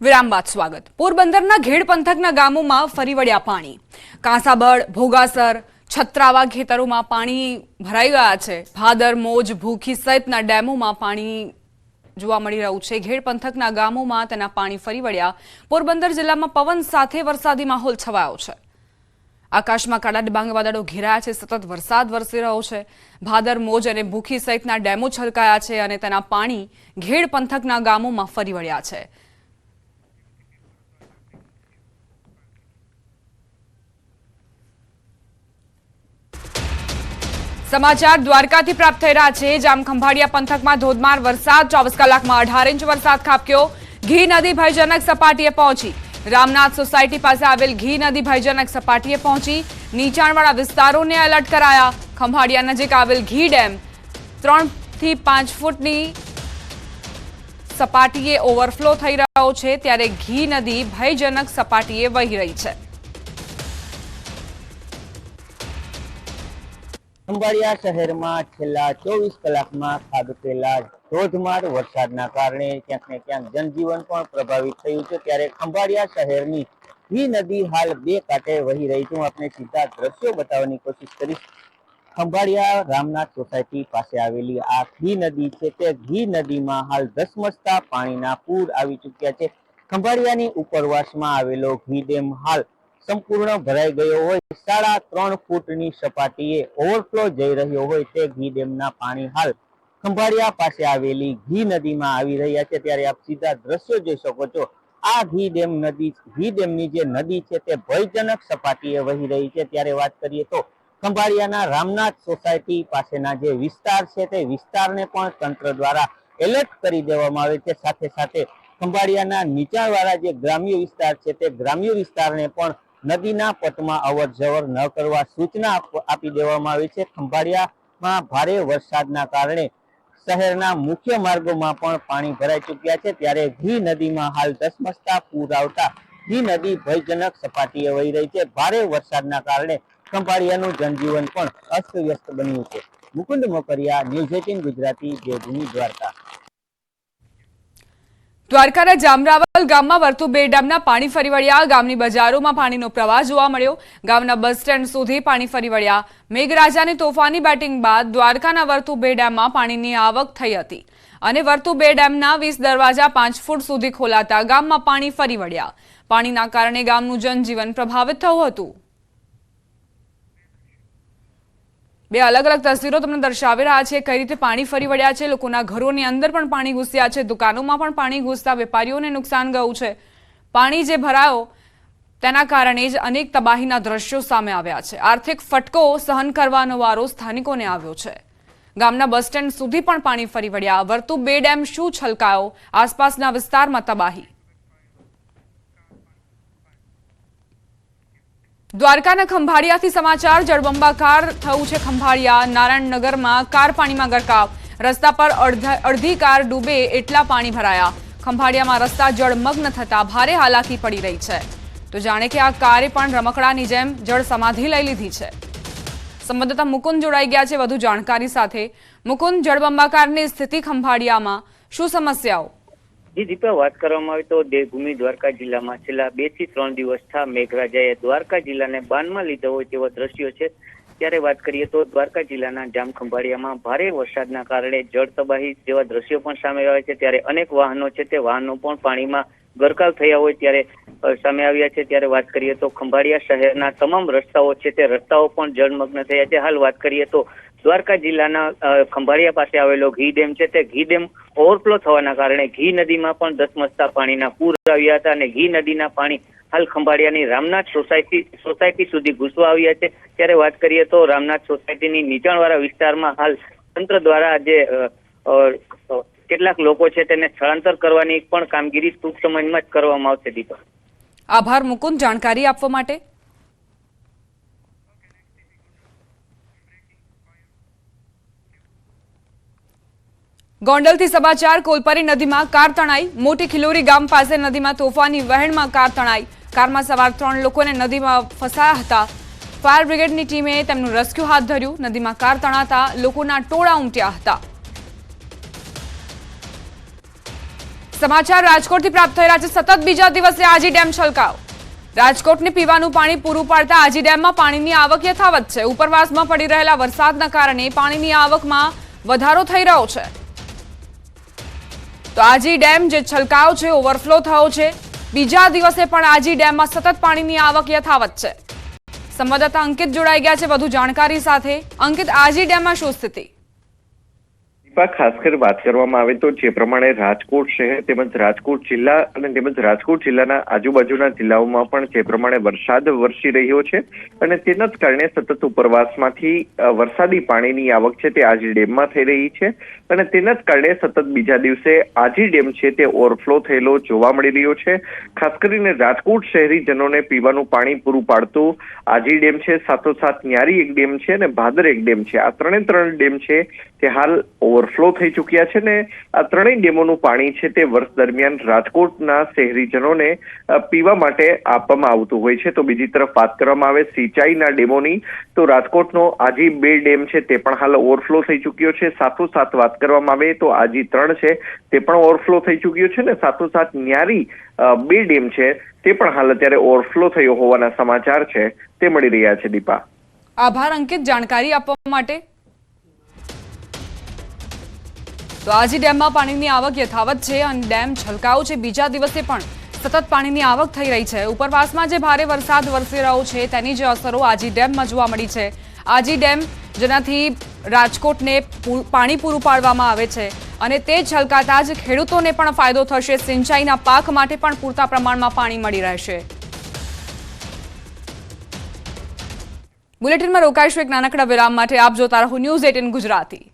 વિરામ બાદ સ્વાગત. પોરબંદરના ઘેડ પંથકના ગામોમાં ફરી વળ્યા પાણી. કાંસાબળ, ભોગાસર, છત્રાવા ખેતરોમાં પાણી ભરાઈ ગયા છે. ભાદર, મોજ, ભૂખી સહિતના ડેમોમાં પાણી જોવા મળી રહ્યું છે. ઘેડ પંથકના ગામોમાં તેના પાણી ફરી વળ્યા. પોરબંદર જિલ્લામાં પવન સાથે વરસાદી માહોલ છવાયો છે. આકાશમાં કાળા ડિબાંગ વાદળો ઘેરાયા છે. સતત વરસાદ વરસી રહ્યો છે. ભાદર, મોજ અને ભૂખી સહિતના ડેમો છલકાયા છે અને તેના પાણી ઘેડ પંથકના ગામોમાં ફરી વળ્યા છે. સમાચાર દ્વારકાથી પ્રાપ્ત થઈ રહ્યા છે. જામ ખંભાળિયા પંથકમાં ધોધમાર વરસાદ, ચોવીસ કલાકમાં અઢાર ઇંચ વરસાદ ખાબક્યો. ઘી નદી ભયજનક સપાટીએ પહોંચી. રામનાથ સોસાયટી પાસે આવેલ ઘી નદી ભયજનક સપાટીએ પહોંચી. નીચાણવાળા વિસ્તારોને એલર્ટ કરાયા. ખંભાળિયા નજીક આવેલ ઘી ડેમ ત્રણથી પાંચ ફૂટની સપાટીએ ઓવરફ્લો થઈ રહ્યો છે, ત્યારે ઘી નદી ભયજનક સપાટીએ વહી રહી છે. ખંભાળિયા શહેરમાં છેલ્લા ચોવીસ કલાકમાં ખાબકેલા ધોધમાર વરસાદના કારણે ક્યાંક ને ક્યાંક જનજીવન પણ પ્રભાવિત થયું છે. ત્યારે ખંભાળિયા શહેરની ઘી નદી હાલ બે કાંઠે વહી રહી છે. હું આપણે સીધા દ્રશ્યો બતાવવાની કોશિશ કરીશ. ખંભાળિયા રામનાથ સોસાયટી પાસે આવેલી આ ઘી નદી છે. તે ઘી નદીમાં હાલ ધસમસતા પાણીના પૂર આવી ચૂક્યા છે. ખંભાળિયાની ઉપરવાસમાં આવેલો ઘી ડેમ હાલ સંપૂર્ણ ભરાઈ ગયો હોય, સાડા ત્રણ ફૂટની સપાટીએ ઓવરફ્લો જઈ રહ્યો હોય તે ઘી ડેમના પાણી હાલ ખંભાળિયા પાસે આવેલી ઘી નદીમાં આવી રહ્યા છે. ત્યારે આપ સીધા દ્રશ્યો જોઈ શકો છો. આ ઘી ડેમ નદી, ઘી ડેમની જે નદી છે તે ભયજનક સપાટીએ વહી રહી છે. ત્યારે વાત કરીએ તો ખંભાળિયાના રામનાથ સોસાયટી પાસેના જે વિસ્તાર છે તે વિસ્તારને પણ તંત્ર દ્વારા એલર્ટ કરી દેવામાં આવે છે. સાથે સાથે ખંભાળિયાના નીચાણવાળા જે ગ્રામ્ય વિસ્તાર છે તે ગ્રામ્ય વિસ્તારને પણ નદીના પટમાં અવર જવર ન કરવા સૂચના આપી દેવામાં આવી છે. ખંભાળિયામાં ભારે વરસાદના કારણે શહેરના મુખ્ય માર્ગોમાં પણ પાણી ભરાઈ ચૂક્યા છે. ત્યારે ઘી નદીમાં હાલ ધસમસતા પૂર આવતા ઘી નદી ભયજનક સપાટીએ વહી રહી છે. ભારે વરસાદના કારણે ખંભાળિયાનું જનજીવન પણ અસ્તવ્યસ્ત બન્યું છે. Mukund Mokariya, news eighteen Gujarati, Devbhumi Dwarka. દ્વારકાના જામરાવલ ગામમાં વર્તુ બે ડેમના પાણી ફરી વળ્યા. ગામની બજારોમાં પાણીનો પ્રવાહ જોવા મળ્યો. ગામના બસ સ્ટેન્ડ સુધી પાણી ફરી વળ્યા. મેઘરાજાની તોફાની બેટિંગ બાદ દ્વારકાના વર્તુ બે ડેમમાં પાણીની આવક થઈ હતી. અને વર્તુ બે ડેમના વીસ દરવાજા પાંચ ફૂટ સુધી ખોલાતા ગામમાં પાણી ફરી વળ્યા. પાણીના કારણે ગામનું જનજીવન પ્રભાવિત થયું હતું. બે અલગ અલગ તસવીરો તમને દર્શાવી રહ્યા છે. કઈ રીતે પાણી ફરી વળ્યા છે? લોકોના ઘરોની અંદર પણ પાણી ઘૂસ્યા છે. દુકાનોમાં પણ પાણી ઘૂસતા વેપારીઓને નુકસાન ગયું છે. પાણી જે ભરાયો, તેના કારણે જ અનેક તબાહીના દ્રશ્યો સામે આવ્યા છે. આર્થિક ફટકો સહન કરવાનો વારો સ્થાનિકોને આવ્યો છે. ગામના બસ સ્ટેન્ડ સુધી પણ પાણી ફરી વળ્યા. વર્તુ બે ડેમ શું છલકાયો? આસપાસના વિસ્તારમાં તબાહી દ્વારકાના ખંભાળિયાથી સમાચાર, જળબંબાકાર થયું છે ખંભાળિયા. નારાયણનગરમાં કાર પાણીમાં ગરકાવ. રસ્તા પર અડધા- કાર ડૂબે એટલા પાણી ભરાયા. ખંભાળિયામાં રસ્તા જળમગ્ન થતા ભારે હાલાકી પડી રહી છે. તો જાણે કે આ કારે પણ રમકડાની જેમ જળ સમાધિ લઈ લીધી છે. સંવાદદાતા મુકુંદ જોડાઈ ગયા છે વધુ જાણકારી સાથે. મુકુંદ, જળબંબાકારની સ્થિતિ ખંભાળિયામાં. શું સમસ્યાઓ? જી દીપા વાત કરવામાં આવે તો દેવભૂમિ દ્વારકા જિલ્લામાં છેલ્લા બેથી ત્રણ દિવસથી મેઘરાજાએ દ્વારકા જિલ્લાને બાનમાં લીધો હોય તેવા દ્રશ્યો છે. ત્યારે વાત કરીએ તો દ્વારકા જિલ્લાના જામ ખંભાળિયામાં ભારે વરસાદના કારણે જળ તબાહી જેવા દ્રશ્યો પણ સામે આવે છે. ત્યારે અનેક વાહનો છે તે વાહનો પણ પાણીમાં ગરકાવ થયા હોય ત્યારે સામે આવ્યા છે. ત્યારે વાત કરીએ તો ખંભાળિયા શહેરના તમામ રસ્તાઓ છે તે રસ્તાઓ પણ જળમગ્ન થયા છે. હાલ વાત કરીએ તો દ્વારકા જિલ્લાના ખંભાળિયા પાસે આવેલો ઘી ડેમ છે. તે ઘી ડેમ ઓવરફ્લો થવાના કારણે ઘી નદીમાં પણ ધસમસતા પાણીના પૂર આવ્યા હતા અને ઘી નદીના પાણી હાલ ખંભાળિયાની રામનાથ સોસાયટી સોસાયટી સુધી ઘૂસવા આવ્યા છે. ત્યારે વાત કરીએ તો રામનાથ સોસાયટીની નીચાણવાળા વિસ્તારમાં હાલ તંત્ર દ્વારા જે કેટલાક લોકો છે તેને સ્થળાંતર કરવાની પણ કામગીરી ટૂંક સમયમાં જ કરવામાં આવશે, દીપક. આભાર મુકુંદ. જાણકારી આપવા માટે? ગોંડલથી સમાચાર, કોલપરી નદીમાં કાર તણાઈ. મોટી ખિલોરી ગામ પાસે નદીમાં તોફાની વહેણમાં કાર તણાઈ. કારમાં સવાર ત્રણ લોકોને નદીમાં ફસાયા હતા. ફાયર બ્રિગેડની ટીમે તેમનું રેસ્ક્યુ હાથ ધર્યું. નદીમાં કાર તણાતા લોકોના ટોળા ઉમટ્યા હતા. સમાચાર રાજકોટથી પ્રાપ્ત થઈ રહ્યા છે. સતત બીજા દિવસે આજી ડેમ છલકાવ. રાજકોટને પીવાનું પાણી પૂરું પાડતા આજી ડેમમાં પાણીની આવક યથાવત છે. ઉપરવાસમાં પડી રહેલા વરસાદના કારણે પાણીની આવકમાં વધારો થઈ રહ્યો છે. તો આજી ડેમ જે છલકાવ છે, ઓવરફ્લો થયો છે, બીજા દિવસે પણ આજી ડેમમાં સતત પાણીની આવક યથાવત છે. સંવાદદાતા અંકિત જોડાઈ ગયા છે. વધુ જાણકારી સાથે અંકિત, આજી ડેમમાં શું સ્થિતિ? ખાસ કરી વાત કરવામાં આવે તો જે પ્રમાણે રાજકોટ શહેર તેમજ રાજકોટ જિલ્લા અને તેમજ રાજકોટ જિલ્લાના આજુબાજુના જિલ્લાઓમાં પણ જે પ્રમાણે વરસાદ વરસી રહ્યો છે અને તેના જ કારણે સતત ઉપરવાસમાંથી વરસાદી પાણીની આવક છે તે આજી ડેમમાં થઈ રહી છે અને તેના જ કારણે સતત બીજા દિવસે આજી ડેમ છે તે ઓવરફ્લો થયેલો જોવા મળી રહ્યો છે. ખાસ કરીને રાજકોટ શહેરીજનોને પીવાનું પાણી પૂરું પાડતું આજી ડેમ છે સાથોસાથ ન્યારી એક ડેમ છે અને ભાદર એક ડેમ છે. આ ત્રણે ત્રણ ડેમ છે તે હાલ ઓવરફ્લો થઈ ચૂક્યા છે ને આ ત્રણેય ડેમોનું પાણી છે તે વર્ષ દરમિયાન રાજકોટના શહેરીજનોને પીવા માટે આપવામાં આવતું હોય છે. તો બીજી તરફ વાત કરવામાં આવે સિંચાઈના ડેમોની, તો રાજકોટનો આજી બે ડેમ છે તે પણ હાલ ઓવરફ્લો થઈ ચૂક્યો છે. સાથોસાથ વાત કરવામાં આવે તો આજી ત્રણ છે તે પણ ઓવરફ્લો થઈ ચૂક્યો છે ને સાથોસાથ ન્યારી બે ડેમ છે તે પણ હાલ અત્યારે ઓવરફ્લો થયો હોવાના સમાચાર છે. તે મળી રહ્યા છે દીપા. આભાર અંકિત. જાણકારી આપવા માટે તો આજી ડેમમાં પાણીની આવક યથાવત છે અને ડેમ છલકાવ છે. બીજા દિવસે પણ સતત પાણીની આવક થઈ રહી છે. ઉપરવાસમાં જે ભારે વરસાદ વરસી રહ્યો છે, તેની જે અસરો આજી ડેમમાં જોવા મળી છે. આજી ડેમ જેનાથી રાજકોટને પાણી પૂરું પાડવામાં આવે છે અને તે છલકાતા જ ખેડૂતોને પણ ફાયદો થશે. સિંચાઈના પાક માટે પણ પૂરતા પ્રમાણમાં પાણી મળી રહેશે. બુલેટિનમાં રોકાઈશું એક નાનકડા વિરામ માટે. આપ જોતા રહો ન્યૂઝ એટીન ગુજરાતી.